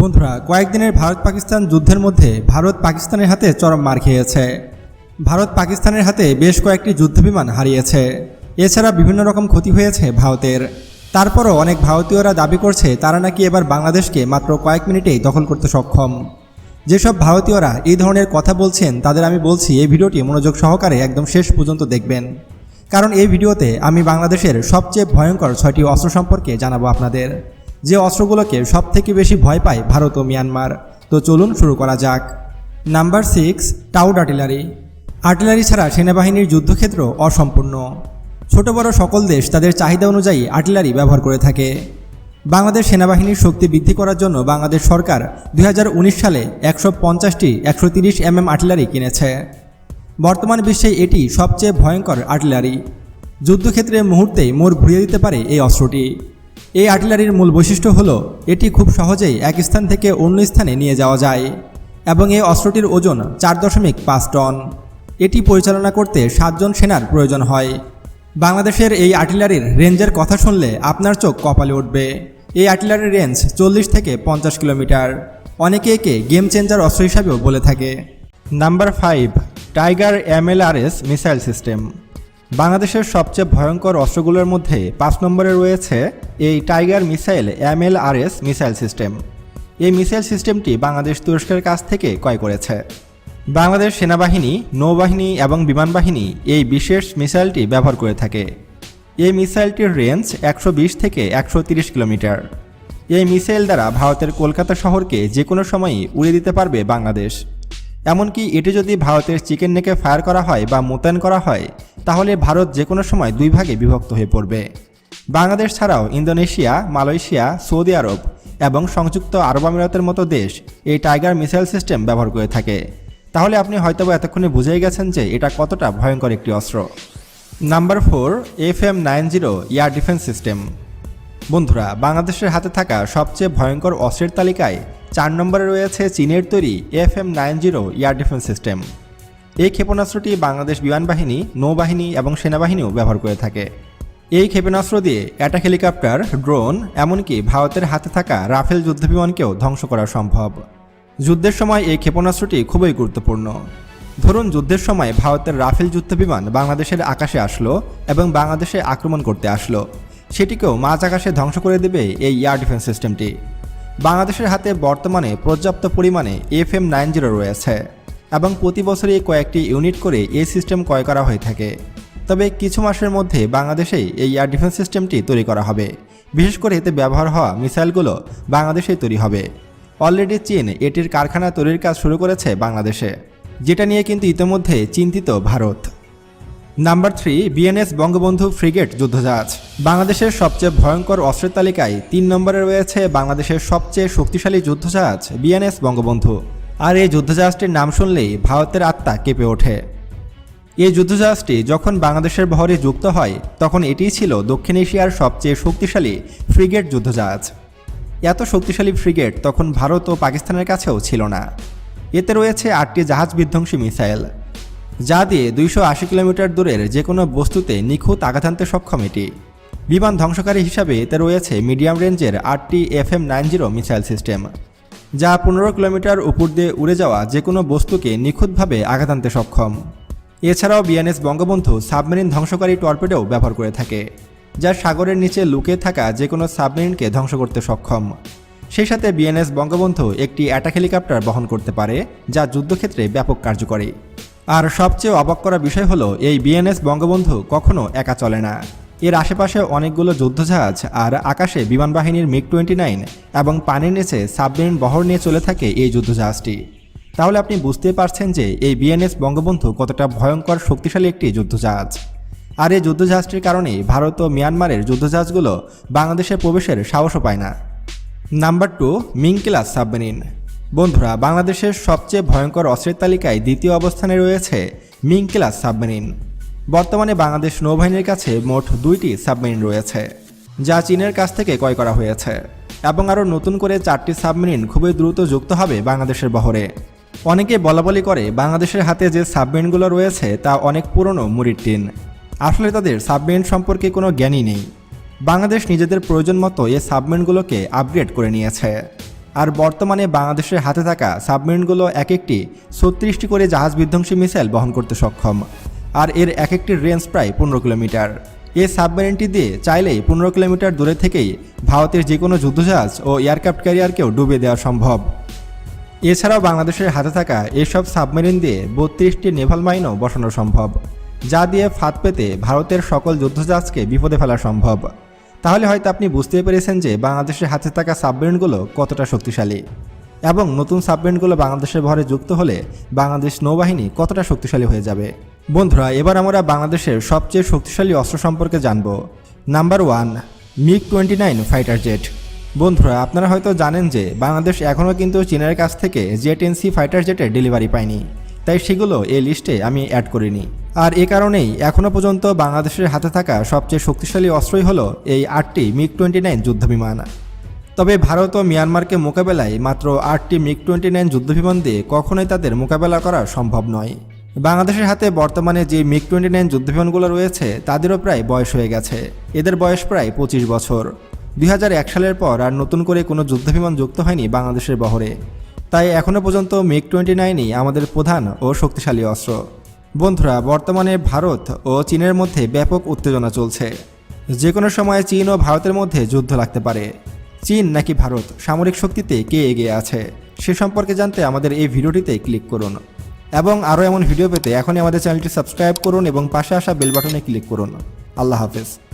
বন্ধুরা, কয়েকদিনের ভারত পাকিস্তান যুদ্ধের মধ্যে ভারত পাকিস্তানের হাতে চরম মার খেয়েছে। ভারত পাকিস্তানের হাতে বেশ কয়েকটি যুদ্ধবিমান হারিয়েছে। এছাড়া বিভিন্ন রকম ক্ষতি হয়েছে ভারতের। তারপরও অনেক ভারতীয়রা দাবি করছে তারা নাকি এবার বাংলাদেশকে মাত্র কয়েক মিনিটেই দখল করতে সক্ষম। যেসব ভারতীয়রা এই ধরনের কথা বলছেন, তাদের আমি বলছি এই ভিডিওটি মনোযোগ সহকারে একদম শেষ পর্যন্ত দেখবেন। কারণ এই ভিডিওতে আমি বাংলাদেশের সবচেয়ে ভয়ঙ্কর ছয়টি অস্ত্র সম্পর্কে জানাব আপনাদের। যে অস্ত্রগুলোকে সব থেকে বেশি ভয় পায় ভারত ও মিয়ানমার। তো চলুন শুরু করা যাক। Number six towed artillery. Artillery ছাড়া সেনাবাহিনীর যুদ্ধক্ষেত্র অসম্পূর্ণ। ছোট বড় সকল দেশ তাদের চাহিদা অনুযায়ী আর্টিলারি ব্যবহার করে থাকে। বাংলাদেশ সেনাবাহিনীর শক্তি বৃদ্ধি করার জন্য বাংলাদেশ সরকার দু হাজার উনিশ সালে একশো পঞ্চাশটি একশো তিরিশ এমএম আর্টিলারি কিনেছে। বর্তমান বিশ্বে এটি সবচেয়ে ভয়ঙ্কর আর্টিলারি। যুদ্ধক্ষেত্রে মুহূর্তেই মোড় ঘুরিয়ে দিতে পারে এই অস্ত্রটি। এই আর্টিলারির মূল বৈশিষ্ট্য হলো, এটি খুব সহজেই এক স্থান থেকে অন্য স্থানে নিয়ে যাওয়া যায় এবং এই অস্ত্রটির ওজন চার দশমিক পাঁচ টন। এটি পরিচালনা করতে সাতজন সেনার প্রয়োজন হয়। বাংলাদেশের এই আর্টিলারির রেঞ্জের কথা শুনলে আপনার চোখ কপালে উঠবে। এই আর্টিলারির রেঞ্জ চল্লিশ থেকে পঞ্চাশ কিলোমিটার। অনেকে একে গেম চেঞ্জার অস্ত্র হিসাবেও বলে থাকে। Number five, Tiger MLRS missile system. বাংলাদেশের সবচেয়ে ভয়ঙ্কর অস্ত্রগুলোর মধ্যে পাঁচ নম্বরে রয়েছে এই Tiger missile MLRS missile system. এই মিসাইল সিস্টেমটি বাংলাদেশ তুরস্কের কাছ থেকে ক্রয় করেছে। বাংলাদেশ সেনাবাহিনী, নৌবাহিনী এবং বিমান বাহিনী এই বিশেষ মিসাইলটি ব্যবহার করে থাকে। এই মিসাইলটির রেঞ্জ একশো বিশ থেকে একশো কিলোমিটার। এই মিসাইল দ্বারা ভারতের কলকাতা শহরকে যে কোনো সময়ই উড়িয়ে দিতে পারবে বাংলাদেশ। এমনকি এটি যদি ভারতের চিকেন নেকে ফায়ার করা হয় বা মোতায়েন করা হয়, তাহলে ভারত যে কোনো সময় দুই ভাগে বিভক্ত হয়ে পড়বে। বাংলাদেশ ছাড়াও ইন্দোনেশিয়া, মালয়েশিয়া, সৌদি আরব এবং সংযুক্ত আরব আমিরাতের মতো দেশ এই টাইগার মিসাইল সিস্টেম ব্যবহার করে থাকে। তাহলে আপনি হয়তোবা এতক্ষণে বুঝেই গেছেন যে এটা কতটা ভয়ঙ্কর একটি অস্ত্র। Number four F M nine zero, air defence system. বন্ধুরা, বাংলাদেশের হাতে থাকা সবচেয়ে ভয়ঙ্কর অস্ত্রের তালিকায় চার নম্বরে রয়েছে চীনের তৈরি F M nine zero air defence system. এই ক্ষেপণাস্ত্রটি বাংলাদেশ বিমান বাহিনী, নৌবাহিনী এবং সেনাবাহিনীও ব্যবহার করে থাকে। এই ক্ষেপণাস্ত্র দিয়ে অ্যাটাক হেলিকপ্টার, ড্রোন এমনকি ভারতের হাতে থাকা রাফেল যুদ্ধবিমানকেও ধ্বংস করা সম্ভব। যুদ্ধের সময় এই ক্ষেপণাস্ত্রটি খুবই গুরুত্বপূর্ণ। ধরুন, যুদ্ধের সময় ভারতের রাফেল যুদ্ধবিমান বাংলাদেশের আকাশে আসলো এবং বাংলাদেশে আক্রমণ করতে আসলো। সেটিকেও মাঝ আকাশে ধ্বংস করে দেবে এই এয়ার ডিফেন্স সিস্টেমটি। বাংলাদেশের হাতে বর্তমানে পর্যাপ্ত পরিমাণে এফ এম নাইন জিরো রয়েছে এবং প্রতি বছরই কয়েকটি ইউনিট করে এই সিস্টেম ক্রয় করা হয়ে থাকে। তবে কিছু মাসের মধ্যে বাংলাদেশেই এই এয়ার ডিফেন্স সিস্টেমটি তৈরি করা হবে। বিশেষ করে এতে ব্যবহার হওয়া মিসাইলগুলো বাংলাদেশেই তৈরি হবে। অলরেডি চীন এটির কারখানা তৈরির কাজ শুরু করেছে বাংলাদেশে, যেটা নিয়ে কিন্তু ইতিমধ্যে চিন্তিত Bharat. Number three BNS Bangabandhu frigate যুদ্ধজাহাজ। বাংলাদেশের সবচেয়ে ভয়ঙ্কর অস্ত্রের তালিকায় তিন নম্বরে রয়েছে বাংলাদেশের সবচেয়ে শক্তিশালী যুদ্ধজাহাজ বিএনএস বঙ্গবন্ধু। আর এই যুদ্ধজাহাজটির নাম শুনলেই ভারতের আত্মা কেঁপে ওঠে। এই যুদ্ধজাহাজটি যখন বাংলাদেশের বহরে যুক্ত হয়, তখন এটিই ছিল দক্ষিণ এশিয়ার সবচেয়ে শক্তিশালী ফ্রিগেট যুদ্ধজাহাজ। এত শক্তিশালী ফ্রিগেট তখন ভারত ও পাকিস্তানের কাছেও ছিল না। এতে রয়েছে আটটি জাহাজ বিধ্বংসী মিসাইল। যা দিয়ে দুইশো আশি কিলোমিটার দূরের যে কোনো বস্তুতে নিখুঁত আঘাত আনতে সক্ষম এটি। বিমান ধ্বংসকারী হিসাবে এতে রয়েছে মিডিয়াম রেঞ্জের আটটি F M nine zero missile system, যা পনেরো কিলোমিটার উপর দিয়ে উড়ে যাওয়া যে কোনো বস্তুকে নিখুঁতভাবে আঘাত আনতে সক্ষম। এছাড়াও বিএনএস বঙ্গবন্ধু সাবমেরিন ধ্বংসকারী টর্পেডোও ব্যবহার করে থাকে, যা সাগরের নিচে লুকিয়ে থাকা যে কোনো সাবমেরিনকে ধ্বংস করতে সক্ষম। সেই সাথে বিএনএস বঙ্গবন্ধু একটি অ্যাটাক হেলিকপ্টার বহন করতে পারে, যা যুদ্ধক্ষেত্রে ব্যাপক কার্যকরী। আর সবচেয়ে অবাক করা বিষয় হলো, এই বিএনএস বঙ্গবন্ধু কখনো একা চলে না। এর আশেপাশে অনেকগুলো যুদ্ধজাহাজ আর আকাশে বিমান বাহিনীর মিগ টোয়েন্টি নাইন এবং পানির নিচে সাবমেরিন বহর নিয়ে চলে থাকে এই যুদ্ধজাহাজটি। তাহলে আপনি বুঝতে পারছেন যে এই বিএনএস বঙ্গবন্ধু কতটা ভয়ঙ্কর শক্তিশালী একটি যুদ্ধজাহাজ। আর এই যুদ্ধজাহাজটির কারণে ভারত ও মিয়ানমারের যুদ্ধজাহাজগুলো বাংলাদেশে প্রবেশের সাহসও পায় না। Number two Ming class submarine. বন্ধুরা, বাংলাদেশের সবচেয়ে ভয়ঙ্কর অস্ত্রের তালিকায় দ্বিতীয় অবস্থানে রয়েছে মিং ক্লাস সাবমেরিন। বর্তমানে বাংলাদেশ নৌবাহিনীর কাছে মোট দুইটি সাবমেরিন রয়েছে, যা চীনের কাছ থেকে ক্রয় করা হয়েছে, এবং আরও নতুন করে চারটি সাবমেরিন খুবই দ্রুত যুক্ত হবে বাংলাদেশের বহরে। অনেকে বলাবলি করে বাংলাদেশের হাতে যে সাবমেরিনগুলো রয়েছে তা অনেক পুরনো মুড়ির টিন। আসলে তাদের সাবমেরিন সম্পর্কে কোনো জ্ঞানই নেই। বাংলাদেশ নিজেদের প্রয়োজন মতো এই সাবমেরিনগুলোকে আপগ্রেড করে নিয়েছে। আর বর্তমানে বাংলাদেশের হাতে থাকা সাবমেরিনগুলো এক একটি ছত্রিশটি করে জাহাজ বিধ্বংসী মিসাইল বহন করতে সক্ষম। আর এর এক একটির রেঞ্জ প্রায় পনেরো কিলোমিটার। এই সাবমেরিনটি দিয়ে চাইলেই পনেরো কিলোমিটার দূরে থেকেই ভারতের যে কোনো যুদ্ধজাহাজ ও এয়ারক্রাফট ক্যারিয়ারকেও ডুবে দেওয়া সম্ভব। এছাড়াও বাংলাদেশের হাতে থাকা এসব সাবমেরিন দিয়ে বত্রিশটি নেভাল মাইনও বসানো সম্ভব, যা দিয়ে ফাঁদ পেতে ভারতের সকল যুদ্ধজাহাজকে বিপদে ফেলা সম্ভব। তাহলে হয়তো আপনি বুঝতে পেরেছেন যে বাংলাদেশের হাতে থাকা সাবমেরিনগুলো কতটা শক্তিশালী। এবং নতুন সাবমেরিনগুলো বাংলাদেশের ভরে যুক্ত হলে বাংলাদেশ নৌবাহিনী কতটা শক্তিশালী হয়ে যাবে। বন্ধুরা, এবার আমরা বাংলাদেশের সবচেয়ে শক্তিশালী অস্ত্র সম্পর্কে জানব। Number one MiG twenty nine fighter jet. বন্ধুরা, আপনারা হয়তো জানেন যে বাংলাদেশ এখনও কিন্তু চীনের কাছ থেকে জেট এনসি ফাইটার জেটের ডেলিভারি পায়নি। তাই সেগুলো এই লিস্টে আমি অ্যাড করিনি। আর এ কারণেই এখনও পর্যন্ত বাংলাদেশের হাতে থাকা সবচেয়ে শক্তিশালী অস্ত্রই হলো এই আটটি মিগ টোয়েন্টি নাইন যুদ্ধবিমান। তবে ভারত ও মিয়ানমারকে মোকাবেলায় মাত্র আটটি মিগ টোয়েন্টি নাইন যুদ্ধবিমান দিয়ে কখনোই তাদের মোকাবেলা করা সম্ভব নয়। বাংলাদেশের হাতে বর্তমানে যে মিগ টোয়েন্টি নাইন যুদ্ধবিমানগুলো রয়েছে, তাদেরও প্রায় বয়স হয়ে গেছে। এদের বয়স প্রায় পঁচিশ বছর। দুই হাজার এক সালের পর আর নতুন করে কোনো যুদ্ধবিমান যুক্ত হয়নি বাংলাদেশের বহরে। তাই এখনও পর্যন্ত মিগ টোয়েন্টি নাইনই আমাদের প্রধান ও শক্তিশালী অস্ত্র। বন্ধুরা, বর্তমানে ভারত ও চীনের মধ্যে ব্যাপক উত্তেজনা চলছে। যে কোনো সময়ে চীন ও ভারতের মধ্যে যুদ্ধ লাগতে পারে। চীন নাকি ভারত সামরিক শক্তিতে কে এগিয়ে আছে, সে সম্পর্কে জানতে আমাদের এই ভিডিওটিতে ক্লিক করুন। এবং আরও এমন ভিডিও পেতে এখনই আমাদের চ্যানেলটি সাবস্ক্রাইব করুন এবং পাশে আসা বেল বাটনে ক্লিক করুন। আল্লাহ হাফেজ।